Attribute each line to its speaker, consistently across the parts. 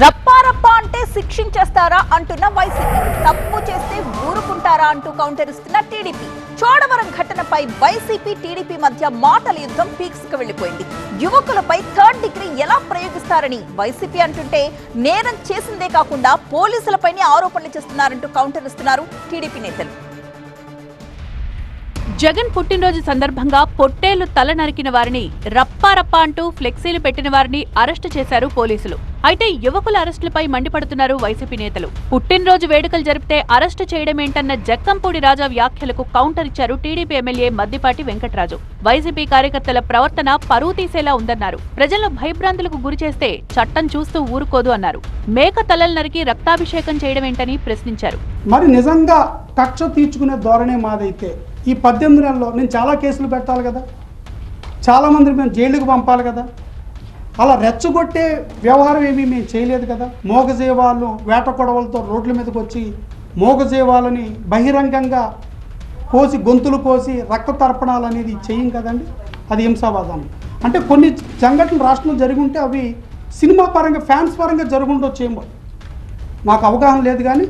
Speaker 1: రప్పారప్ప అంటే శిక్షించేస్తారా అంటున్న వైసీపీ. తప్పు చేస్తే ఊరుకుంటారా అంటూ కౌంటర్ ఇస్తున్న టీడీపీ. చోడవరం ఘటనపై వైసీపీ టీడీపీ మధ్య మాటల యుద్ధం పీక్స్కు వెళ్ళిపోయింది యువకులపై థర్డ్ డిగ్రీ ఎలా ప్రయోగిస్తారని వైసీపీ అంటుంటే నేరం చేసిందే కాకుండా పోలీసులపైనే ఆరోపణలు చేస్తున్నారంటూ కౌంటర్ ఇస్తున్నారు టీడీపీ నేతలు.
Speaker 2: జగన్ పుట్టినరోజు సందర్భంగా పొట్టేలు తల నరికిన వారిని రప్పారప్ప అంటూ ఫ్లెక్సీలు పెట్టిన వారిని అరెస్టు చేశారు పోలీసులు. అయితే యువకుల అరెస్టులపై మండిపడుతున్నారు వైసీపీ నేతలు. పుట్టినరోజు వేడుకలు జరిపితే అరెస్టు చేయడమేంటన్న జక్కంపూడి రాజా వ్యాఖ్యలకు కౌంటర్ ఇచ్చారు TDP MLA Maddipati Venkataraju. YCP కార్యకర్తల ప్రవర్తన పరువు తీసేలా ఉందన్నారు. ప్రజలను భయభ్రాంతులకు గురి చేస్తే చట్టం చూస్తూ ఊరుకోదు అన్నారు. మేక తలలు నరికి రక్తాభిషేకం చేయడమేంటని ప్రశ్నించారు.
Speaker 3: మరి నిజంగా కక్ష తీర్చుకునే ధోరణే మాదైతే ఈ పద్దెనిమిది నెలల్లో నేను చాలా కేసులు పెట్టాలి కదా. చాలామంది మేము జైలుకు పంపాలి కదా. అలా రెచ్చగొట్టే వ్యవహారం ఏమీ మేము చేయలేదు కదా. మోగజీవాలు వేట కొడవలతో రోడ్ల మీదకి వచ్చి మోగజీవాలని బహిరంగంగా కోసి గొంతులు కోసి రక్త తర్పణాలు అనేది చేయం కదండి. అది హింసావాదం. అంటే కొన్ని సంఘటనలు రాష్ట్రంలో జరిగి ఉంటే అవి సినిమా పరంగా ఫ్యాన్స్ పరంగా జరుగుండొచ్చేమో నాకు అవగాహన లేదు కానీ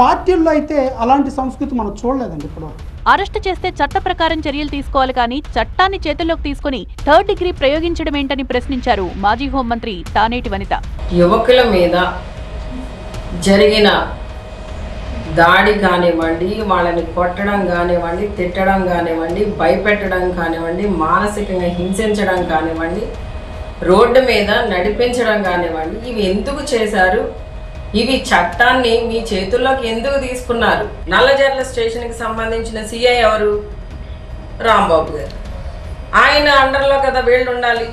Speaker 3: పార్టీల్లో అయితే అలాంటి సంస్కృతి మనం చూడలేదండి ఇప్పుడు
Speaker 2: అరెస్టు చేస్తే చట్ట ప్రకారం చర్యలు తీసుకోవాలి కానీ చట్టాన్ని చేతుల్లోకి తీసుకుని థర్డ్ డిగ్రీ ప్రయోగించడమేంటని ప్రశ్నించారు మాజీ హోంమంత్రి తానేటి వనిత.
Speaker 4: యువకుల మీద జరిగిన దాడి కానివ్వండి వాళ్ళని కొట్టడం కానివ్వండి తిట్టడం కానివ్వండి భయపెట్టడం కానివ్వండి మానసికంగా హింసించడం కానివ్వండి రోడ్డు మీద నడిపించడం కానివ్వండి ఇవి ఎందుకు చేశారు? ఇవి చట్టాన్ని మీ చేతుల్లోకి ఎందుకు తీసుకున్నారు? నల్లజర్ల స్టేషన్కి సంబంధించిన సిఐ ఎవరు? రాంబాబు గారు. ఆయన అండర్లో కదా వీళ్ళు ఉండాలి.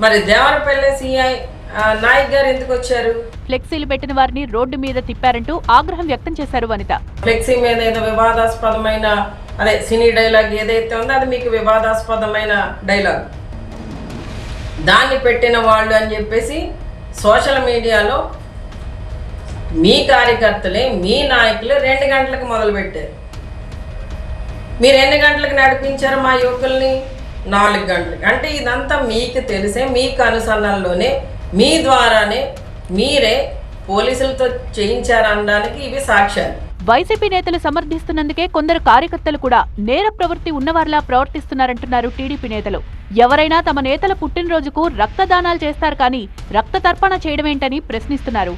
Speaker 4: మరి దేవరపల్లె సిఐ నాయక్ గారు ఎందుకు వచ్చారు?
Speaker 2: ఫ్లెక్సీలు పెట్టిన వారిని రోడ్డు మీద తిప్పారంటూ ఆగ్రహం వ్యక్తం చేశారు వనిత.
Speaker 4: ఫ్లెక్సీ మీద ఏదో వివాదాస్పదమైన అదే సినీ డైలాగ్ ఏదైతే ఉందో అది మీకు వివాదాస్పదమైన డైలాగ్. దాన్ని పెట్టిన వాళ్ళు అని చెప్పేసి సోషల్ మీడియాలో మీ కార్యకర్తలే మీ నాయకులు రెండు గంటలకు మొదలుపెట్టారు. మీరు ఎన్ని గంటలకు నడిపించారు మా యువకుల్ని? నాలుగు గంటలకు. అంటే ఇదంతా మీకు తెలిసే మీకు అనుసరణలోనే మీ ద్వారానే మీరే పోలీసులతో చేయించారనడానికి ఇవి సాక్ష్యాలు.
Speaker 2: వైసీపీ నేతలు సమర్థిస్తున్నందుకే కొందరు కార్యకర్తలు కూడా నేర ప్రవృత్తి ఉన్నవారిలా ప్రవర్తిస్తున్నారంటున్నారు టీడీపీ నేతలు. ఎవరైనా తమ నేతల పుట్టినరోజుకు రక్తదానాలు చేస్తారు కానీ రక్త తర్పణ చేయడమేంటని ప్రశ్నిస్తున్నారు.